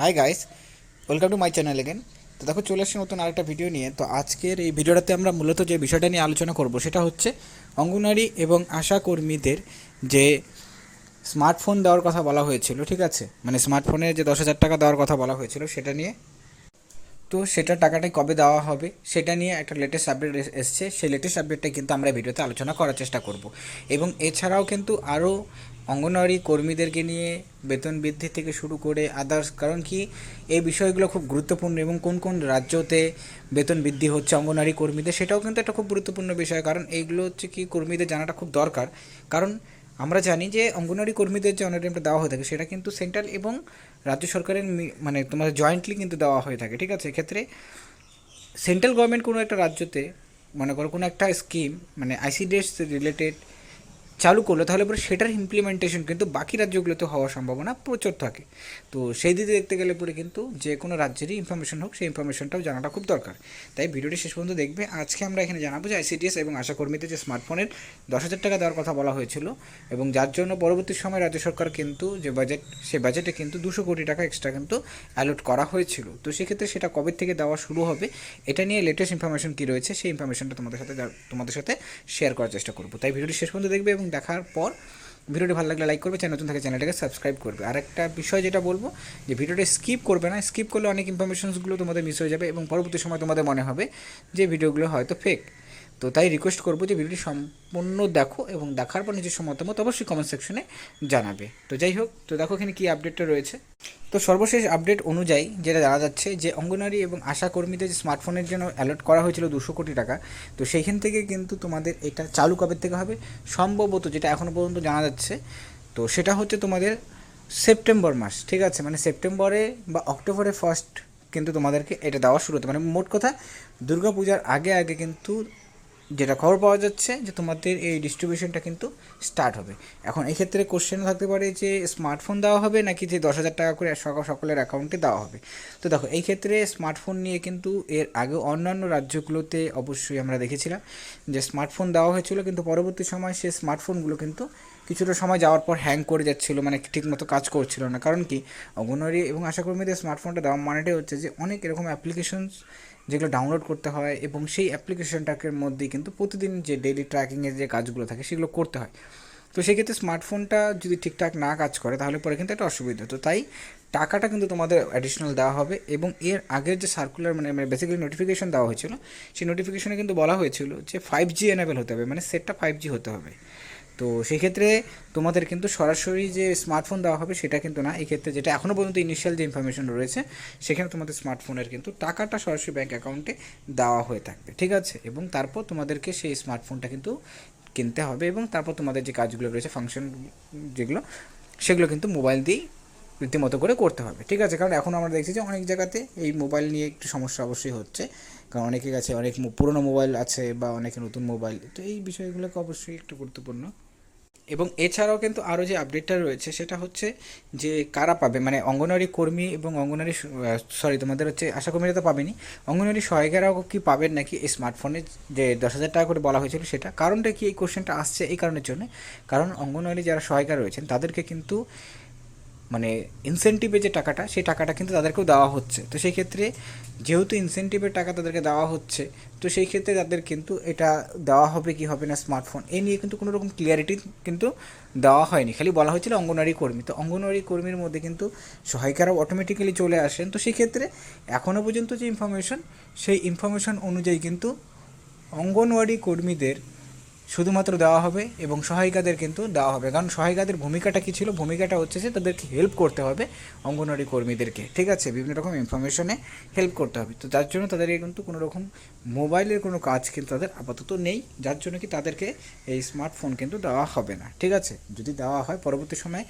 Hi guys welcome to my channel again তো দেখো, চলে এসেছি নতুন আরেকটা ভিডিও নিয়ে। তো আজকের এই ভিডিওটাতে আমরা মূলত যে বিষয়টা নিয়ে আলোচনা করব, সেটা হচ্ছে অঙ্গনওয়াড়ি এবং আশা কর্মীদের যে স্মার্টফোন দেওয়ার কথা বলা হয়েছিল, ঠিক আছে? মানে স্মার্টফোনে যে দশ হাজার টাকা দেওয়ার কথা বলা হয়েছিল, সেটা নিয়ে। তো সেটা টাকাটা কবে দেওয়া হবে, সেটা নিয়ে একটা লেটেস্ট আপডেট এসছে। সেই লেটেস্ট আপডেটটা কিন্তু আমরা ভিডিওতে আলোচনা করার চেষ্টা করব। এবং এছাড়াও কিন্তু আরও অঙ্গনওয়াড়ি কর্মীদেরকে নিয়ে বেতন বৃদ্ধি থেকে শুরু করে আদার্স কারণ কি এই বিষয়গুলো খুব গুরুত্বপূর্ণ এবং কোন কোন রাজ্যতে বেতন বৃদ্ধি হচ্ছে অঙ্গনওয়াড়ি কর্মীদের, সেটাও কিন্তু একটা খুব গুরুত্বপূর্ণ বিষয়। কারণ এইগুলো হচ্ছে কি কর্মীদের জানাটা খুব দরকার। কারণ আমরা জানি যে অঙ্গনওয়াড়ি কর্মীদের যে অনারিয়ামটা দেওয়া হয়ে থাকে, সেটা কিন্তু সেন্ট্রাল এবং রাজ্য সরকারের মানে তোমার জয়েন্টলি কিন্তু দেওয়া হয়ে থাকে, ঠিক আছে? এক্ষেত্রে সেন্ট্রাল গভর্নমেন্ট কোনো একটা রাজ্যতে, মনে করো কোনো একটা স্কিম মানে আইসিডিএস রিলেটেড চালু করল, তাহলে পরে সেটার ইমপ্লিমেন্টেশন কিন্তু বাকি রাজ্যগুলোতে হওয়ার সম্ভাবনা প্রচুর থাকে। তো সেই দিকে দেখতে গেলে পরে কিন্তু যে কোনো রাজ্যেরই ইনফরমেশন হোক, সেই ইনফরমেশনটাও জানাটা খুব দরকার। তাই ভিডিওটি শেষ পর্যন্ত দেখবে। আজকে আমরা এখানে জানাব যে আইসিডিএস এবং আশাকর্মীদের যে স্মার্টফোনের দশ হাজার টাকা দেওয়ার কথা বলা হয়েছিল এবং যার জন্য পরবর্তী সময় রাজ্য সরকার কিন্তু যে বাজেট সেই বাজেটে কিন্তু দুশো কোটি টাকা এক্সট্রা কিন্তু অ্যালোট করা হয়েছিল। তো সেক্ষেত্রে সেটা কবে থেকে দেওয়া শুরু হবে, এটা নিয়ে লেটেস্ট ইনফরমেশন কী রয়েছে, সেই ইনফরমেশনটা তোমাদের সাথে তোমাদের সাথে শেয়ার করার চেষ্টা করব। তাই ভিডিওটি শেষ পর্যন্ত দেখবে এবং দেখার পর ভিডিওটি ভালো লাগলে লাইক করবে, চ্যানেল নতুন থাকে চ্যানেলটাকে সাবস্ক্রাইব করবে। আর একটা বিষয় যেটা বলব, যে ভিডিওটা স্কিপ করবে না স্কিপ করলে অনেক ইনফরমেশনসগুলো তোমাদের মিস হয়ে যাবে এবং পরবর্তী সময় তোমাদের মনে হবে যে ভিডিওগুলো হয়তো ফেক তো তাই রিকোয়েস্ট করব যে ভিডিওটি সম্পূর্ণ দেখো এবং দেখার পর নিজস্ব মতামত অবশ্যই কমেন্ট সেকশনে জানাবে। তো যাই হোক, তো দেখো এখানে কী আপডেটটা রয়েছে। তো সর্বশেষ আপডেট অনুযায়ী যেটা জানা যাচ্ছে যে অঙ্গনওয়াড়ি এবং আশা কর্মীদের যে স্মার্টফোনের জন্য অ্যালার্ট করা হয়েছিল দুশো কোটি টাকা, তো সেইখান থেকে কিন্তু তোমাদের এটা চালু কবে থেকে হবে? সম্ভবত যেটা এখনও পর্যন্ত জানা যাচ্ছে, তো সেটা হচ্ছে তোমাদের সেপ্টেম্বর মাস, ঠিক আছে? মানে সেপ্টেম্বরে বা অক্টোবরে ফার্স্ট কিন্তু তোমাদেরকে এটা দেওয়া শুরু হতে মানে মোট কথা দুর্গা পূজার আগে আগে কিন্তু যেটা খবর পাওয়া যাচ্ছে যে তোমাদের এই ডিস্ট্রিবিউশনটা কিন্তু স্টার্ট হবে। এখন এই ক্ষেত্রে কোশ্চেন থাকতে পারে যে স্মার্টফোন দেওয়া হবে নাকি যে দশ হাজার টাকা করে সক- সকলের অ্যাকাউন্টে দেওয়া হবে? তো দেখো, এই ক্ষেত্রে স্মার্টফোন নিয়ে কিন্তু এর আগে অন্যান্য রাজ্যগুলোতে অবশ্যই আমরা দেখেছিলাম যে স্মার্টফোন দেওয়া হয়েছিল, কিন্তু পরবর্তী সময় সে স্মার্টফোনগুলো কিন্তু কিছুটা সময় যাওয়ার পর হ্যাং করে যাচ্ছিল মানে ঠিকমতো কাজ করছিল না। কারণ কি? অঙ্গনওয়াড়ি এবং আশাকর্মীদের স্মার্টফোনটা দেওয়া মানেটাই হচ্ছে যে অনেক এরকম অ্যাপ্লিকেশনস যেগুলো ডাউনলোড করতে হয় এবং সেই অ্যাপ্লিকেশনটাকে মধ্যেই কিন্তু প্রতিদিন যে ডেইলি ট্র্যাকিংয়ের যে কাজগুলো থাকে সেগুলো করতে হয়। তো সেক্ষেত্রে স্মার্টফোনটা যদি ঠিকঠাক না কাজ করে তাহলে পরে কিন্তু একটা অসুবিধা। তো তাই টাকাটা কিন্তু তোমাদের অ্যাডিশনাল দেওয়া হবে এবং এর আগের যে সার্কুলার মানে বেসিক্যালি নোটিফিকেশন দেওয়া হয়েছিল, সেই নোটিফিকেশনে কিন্তু বলা হয়েছিল যে ফাইভ জি এনেবেল হতে হবে মানে সেটটা ফাইভ জি হতে হবে। তো সেক্ষেত্রে তোমাদের কিন্তু সরাসরি যে স্মার্টফোন দেওয়া হবে সেটা কিন্তু না। এই ক্ষেত্রে যেটা এখনও পর্যন্ত ইনিশিয়াল যে ইনফরমেশন রয়েছে, সেখানে তোমাদের স্মার্টফোনের কিন্তু টাকাটা সরাসরি ব্যাঙ্ক অ্যাকাউন্টে দেওয়া হয়ে থাকবে, ঠিক আছে? এবং তারপর তোমাদেরকে সেই স্মার্টফোনটা কিন্তু কিনতে হবে এবং তারপর তোমাদের যে কাজগুলো রয়েছে ফাংশন যেগুলো, সেগুলো কিন্তু মোবাইল দিয়েই রীতিমতো করে করতে হবে। ঠিক আছে, কারণ এখন আমরা দেখছি যে অনেক জায়গাতে এই মোবাইল নিয়ে একটু সমস্যা অবশ্যই হচ্ছে। কারণ অনেকের কাছে অনেক পুরনো মোবাইল আছে বা অনেকে নতুন মোবাইল তো এই বিষয়গুলোকে অবশ্যই একটু গুরুত্বপূর্ণ। এবং এছাড়াও কিন্তু আরও যে আপডেটটা রয়েছে, সেটা হচ্ছে যে কারা পাবে? মানে অঙ্গনওয়াড়ি কর্মী এবং অঙ্গনওয়াড়ি সরি তোমাদের হচ্ছে আশা কর্মীরা তো পাবেনি। অঙ্গনওয়াড়ি সহায়িকারাও কি পাবেন নাকি? এই স্মার্টফোনে যে দশ হাজার টাকা করে বলা হয়েছিল, সেটা কারণটা কি? এই কোশ্চেনটা আসছে এই কারণের জন্য। কারণ অঙ্গনওয়াড়ি যারা সহায়িকা রয়েছেন, তাদেরকে কিন্তু মানে ইনসেন্টিভে যে টাকাটা, সেই টাকাটা কিন্তু তাদেরকেও দেওয়া হচ্ছে। তো সেই ক্ষেত্রে যেহেতু ইনসেন্টিভের টাকা তাদেরকে দেওয়া হচ্ছে, তো সেই ক্ষেত্রে তাদের কিন্তু এটা দেওয়া হবে কি হবে না স্মার্টফোন এই নিয়ে কিন্তু কোনো রকম ক্লিয়ারিটি কিন্তু দেওয়া হয়নি। খালি বলা হয়েছিল অঙ্গনওয়াড়ি কর্মী। তো অঙ্গনওয়াড়ি কর্মীর মধ্যে কিন্তু সহায়িকারাও অটোমেটিক্যালি চলে আসেন। তো সেই ক্ষেত্রে এখনও পর্যন্ত যে ইনফরমেশন সেই ইনফরমেশন অনুযায়ী কিন্তু অঙ্গনওয়াড়ি কর্মীদের শুধুমাত্র দেওয়া হবে এবং সহায়িকাদের কিন্তু দেওয়া হবে। কারণ সহায়িকাদের ভূমিকাটা কী ছিল? ভূমিকাটা হচ্ছে যে তাদেরকে হেল্প করতে হবে অঙ্গনওয়াড়ি কর্মীদেরকে। ঠিক আছে? বিভিন্ন রকম ইনফরমেশনে হেল্প করতে হবে। তো যার জন্য তাদেরকে কিন্তু কোনো রকম মোবাইলের কোনো কাজ কিন্তু তাদের আপাতত নেই। যার জন্য কি তাদেরকে এই স্মার্টফোন কিন্তু দেওয়া হবে না। ঠিক আছে? যদি দেওয়া হয়, পরবর্তী সময়ে